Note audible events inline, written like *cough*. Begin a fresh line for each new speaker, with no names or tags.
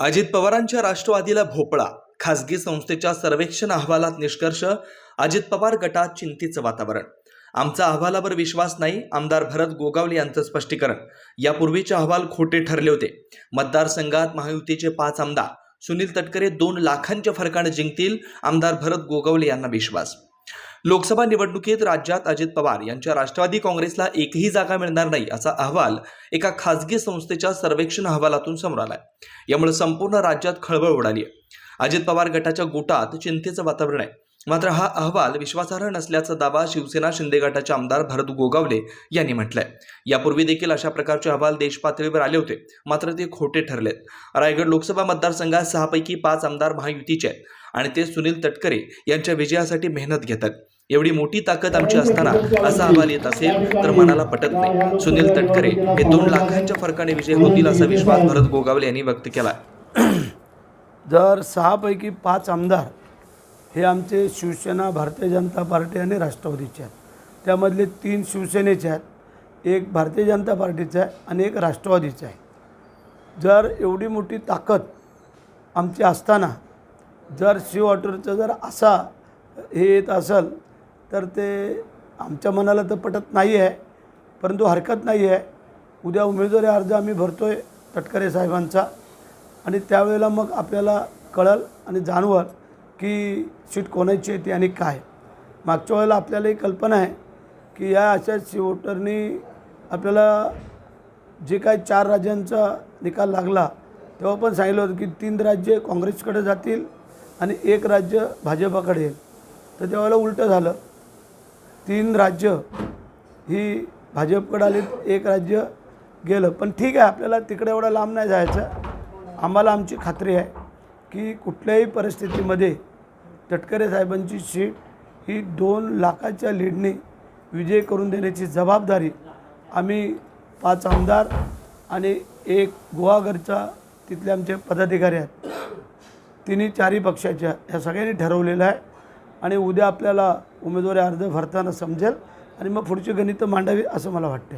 अजित पवारांच्या राष्ट्रवादीला भोपळा खासगी संस्थेच्या सर्वेक्षण अहवालात निष्कर्ष अजित पवार गटात चिंतेचं वातावरण. आमचा अहवालावर विश्वास नाही आमदार भरत गोगावले यांचं स्पष्टीकरण. यापूर्वीचे अहवाल खोटे ठरले होते. मतदारसंघात महायुतीचे पाच आमदार सुनील तटकरे दोन लाखांच्या फरकाने जिंकतील आमदार भरत गोगावले यांना विश्वास. लोकसभा निवडणुकीत राज्यात अजित पवार यांच्या राष्ट्रवादी काँग्रेसला एकही जागा मिळणार नाही असा अहवाल एका खासगी संस्थेच्या सर्वेक्षण अहवालातून समोर आलाय. यामुळे संपूर्ण राज्यात खळबळ उडाली आहे. अजित पवार गटाच्या गोटात चिंतेचं वातावरण आहे. मात्र हा अहवाल विश्वासार्ह नसल्याचा दावा शिवसेना शिंदे गटाचे आमदार भरत गोगावले यांनी म्हटलंय. यापूर्वी देखील अशा प्रकारचे अहवाल देशपातळीवर आले होते. मात्र ते खोटे ठरलेत. रायगड लोकसभा मतदारसंघात सहापैकी पाच आमदार महायुतीचे आहेत. आणि ते सुनील तटकरे यांच्या विजयासाठी मेहनत घेतात. एवढी मोठी ताकद आमची असताना असा अहवाल येत असेल तर मनाला पटत नाही. सुनील तटकरे हे दोन लाखांच्या फरकाने विजय होतील असा विश्वास भरत गोगावले यांनी व्यक्त केला *clears throat*
जर सहापैकी पाच आमदार हे आमचे शिवसेना भारतीय जनता पार्टी आणि राष्ट्रवादीचे आहेत. त्यामधले तीन शिवसेनेचे आहेत एक भारतीय जनता पार्टीचा आहे आणि एक राष्ट्रवादीचा आहे. जर एवढी मोठी ताकद आमची असताना जर शिव वॉटरचं जर असा हे येत असेल तर ते आमच्या मनाला तर पटत नाही आहे परंतु हरकत नाही आहे उद्या उमेदवारी अर्ज आम्ही भरतो आहे तटकरे साहेबांचा. आणि त्यावेळेला मग आपल्याला कळल आणि जाणवल की सीट कोणाची आहे ती आणि काय. मागच्या वेळेला आपल्याला ही कल्पना आहे की या अशा शिवटरनी आपल्याला जे काय चार राज्यांचा निकाल लागला तेव्हा पण सांगितलं होतं की तीन राज्य काँग्रेसकडे जातील आणि एक राज्य भाजपाकडे येईल. तर त्यावेळेला उलटं झालं. तीन राज्य ही भाजपकडे आली एक राज्य गेलं. पण ठीक आहे आपल्याला तिकडे एवढं लांब नाही जायचं. आम्हाला आमची खात्री आहे की कुठल्याही परिस्थितीमध्ये तटकरे साहेबांची सीट ही दोन लाखाच्या लीडने विजय करून देण्याची जबाबदारी आम्ही पाच आमदार आणि एक गुहागरचा तिथले आमचे पदाधिकारी आहेत. तिन्ही चारही पक्षाच्या ह्या सगळ्यांनी ठरवलेलं आहे. आणि उद्या आपल्याला उमेदवारी अर्ज भरताना समजेल आणि मग पुढची गणितं मांडावी असं मला वाटतं